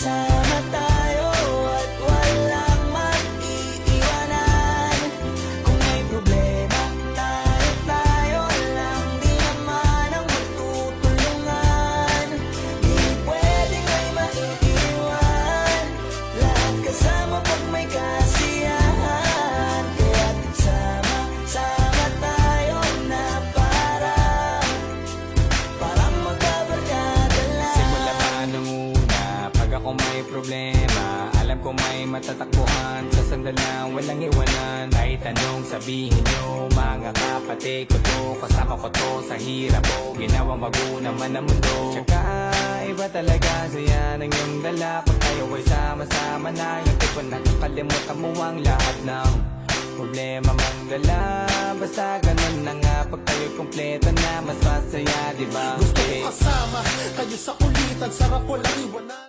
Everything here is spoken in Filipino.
time. Pag ako may problema Alam ko may matatakbuhan. Sa sandal na walang iwanan Kahit anong sabihin nyo. Mga kapatid ko to Kasama ko to sa hirap ko. Ginawa mago naman ang mundo. Tsaka iba talaga Saya ng iyong dala. Pag tayo ay sama-sama na Yung tipo nakakalimutan mo ang lahat ng Problema mang dala. Basta ganun na nga Pag tayo kompleto na Mas masaya diba Gusto ko kasama kayo sa kulitan Sarap walang iwanan